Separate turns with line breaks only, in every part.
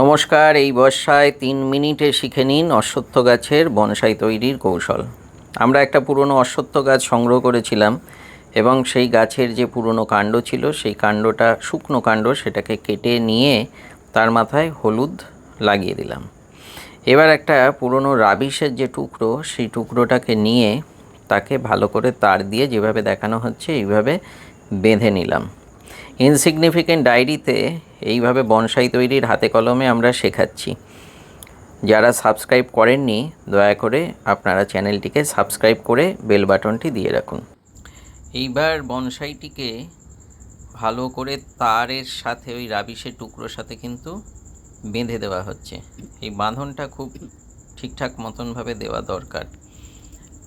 নমস্কার, এই বর্ষায় তিন মিনিটে শিখে নিন অশ্বত্থ গাছের বনসাই তৈরির কৌশল। আমরা একটা পুরনো অশ্বত্থ গাছ সংগ্রহ করেছিলাম এবং সেই গাছের যে পুরনো কাণ্ড ছিল, সেই কাণ্ডটা শুকনো কাণ্ড সেটাকে কেটে নিয়ে তার মাথায় হলুদ লাগিয়ে দিলাম। এবার একটা পুরনো রাবিশের যে টুকরো, সেই টুকরোটাকে নিয়ে তাকে ভালো করে তার দিয়ে যেভাবে দেখানো হচ্ছে, এইভাবে বেঁধে নিলাম। ইনসিগনিফিকেন্ট ডায়েরিতে এইভাবে বনসাই তৈরির হাতে কলমে আমরা শেখাচ্ছি। যারা সাবস্ক্রাইব করেননি, দয়া করে আপনারা চ্যানেলটিকে সাবস্ক্রাইব করে বেল বাটনটি দিয়ে রাখুন। এইবার বনসাইটিকে ভালো করে তারের সাথে ওই রাবিশের টুকরোর সাথে কিন্তু বেঁধে দেওয়া হচ্ছে। এই বাঁধনটা খুব ঠিকঠাক মতনভাবে দেওয়া দরকার।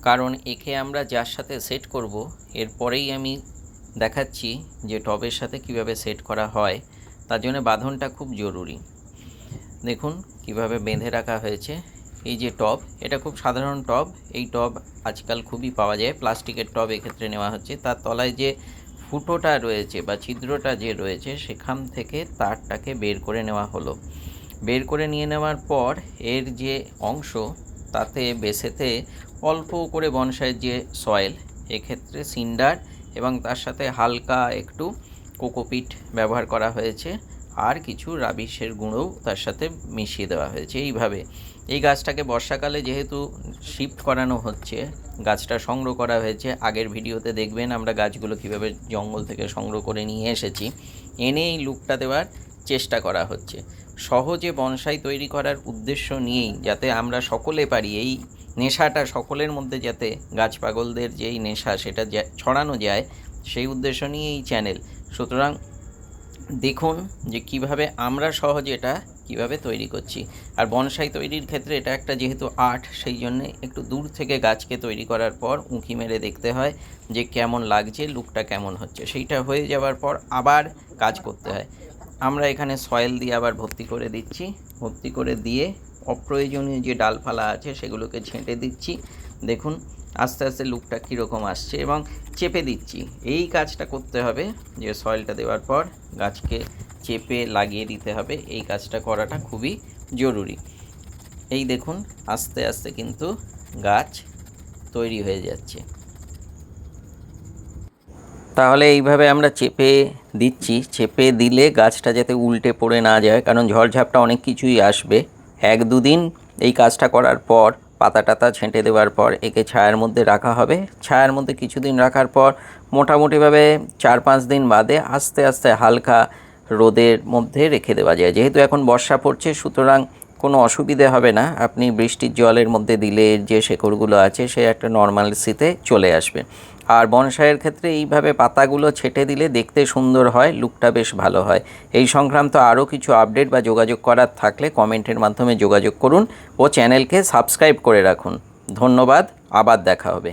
কারণ একে আমরা যার সাথে সেট করব, এরপরেই আমি দেখাচ্ছি যে টবের সাথে কীভাবে সেট করা হয়, তার জন্য বাঁধনটা খুব জরুরি। দেখুন কীভাবে বেঁধে রাখা হয়েছে। এই যে টব, এটা খুব সাধারণ টব। এই টব আজকাল খুবই পাওয়া যায়। প্লাস্টিকের টব এক্ষেত্রে নেওয়া হচ্ছে। তার তলায় যে ফুটোটা রয়েছে বা ছিদ্রটা যে রয়েছে, সেখান থেকে তারটাকে বের করে নেওয়া হলো। বের করে নিয়ে নেওয়ার পর এর যে অংশ, তাতে বেসেতে অল্প করে বনসাইয়ের যে সয়েল, এক্ষেত্রে সিন্ডার এবং তার সাথে হালকা একটু কোকোপিট ব্যবহার করা হয়েছে আর কিছু রাবিশের গুঁড়োও তার সাথে মিশিয়ে দেওয়া হয়েছে এইভাবে। এই গাছটাকে বর্ষাকালে যেহেতু শিফট করানো হচ্ছে, গাছটা সংগ্রহ করা হয়েছে, আগের ভিডিওতে দেখবেন আমরা গাছগুলো কীভাবে জঙ্গল থেকে সংগ্রহ করে নিয়ে এসেছি। এনে এই লুকটা দেওয়ার চেষ্টা করা হচ্ছে। সহজে বনসাই তৈরি করার উদ্দেশ্য নিয়েই যাতে আমরা সকলে পারি এই নেশাটা সকলের মধ্যে যাতে গাছ পাগলদের যেই নেশা সেটা ছড়ানো যায়, সেই উদ্দেশ্য নিয়ে এই চ্যানেল। সুতরাং দেখুন যে কীভাবে আমরা সহজে এটা কীভাবে তৈরি করছি। আর বনসাই তৈরির ক্ষেত্রে এটা একটা যেহেতু আর্ট, সেই জন্যে একটু দূর থেকে গাছকে তৈরি করার পর উঁকি মেরে দেখতে হয় যে কেমন লাগছে, লুকটা কেমন হচ্ছে। সেইটা হয়ে যাওয়ার পর আবার কাজ করতে হয়। আমরা এখানে সয়েল দিয়ে আবার ভর্তি করে দিচ্ছি। ভর্তি করে দিয়ে অপ্রয়োজনীয় যে ডালপালা আছে সেগুলোকে ছেঁটে দিচ্ছি। দেখুন, আস্তে আস্তে লুকটা কীরকম আসছে এবং চেপে দিচ্ছি। এই কাজটা করতে হবে যে সয়েলটা দেওয়ার পর গাছকে চেপে লাগিয়ে দিতে হবে। এই কাজটা করাটা খুবই জরুরি। এই দেখুন, আস্তে আস্তে কিন্তু গাছ তৈরি হয়ে যাচ্ছে। তাহলে এইভাবে আমরা চেপে দিচ্ছি। চেপে দিলে গাছটা যাতে উল্টে পড়ে না যায়, কারণ ঝড়ঝাপটা অনেক কিছুই আসবে। এক দুদিন এই কাজটা করার পর পাতা টাতা ছেঁটে দেওয়ার পর, একে ছায়ার মধ্যে রাখা হবে। ছায়ার মধ্যে কিছুদিন রাখার পর, মোটামুটিভাবে চার পাঁচ দিন বাদে আস্তে আস্তে হালকা রোদের মধ্যে রেখে দেওয়া যায়। যেহেতু এখন বর্ষা পড়ছে, সুতরাং কোনো অসুবিধে হবে না। আপনি বৃষ্টির জলের মধ্যে দিলে যে শেকড়গুলো আছে, সে একটা নর্মাল নর্মালসিতে চলে আসবে। আর বনসাইয়ের ক্ষেত্রে এইভাবে পাতাগুলো ছেটে দিলে দেখতে সুন্দর হয় লুকটা বেশ ভালো হয়। এই সংক্রান্ত আরও কিছু আপডেট বা যোগাযোগ করার থাকলে কমেন্টের মাধ্যমে যোগাযোগ করুন ও চ্যানেলকে সাবস্ক্রাইব করে রাখুন। ধন্যবাদ, আবার দেখা হবে।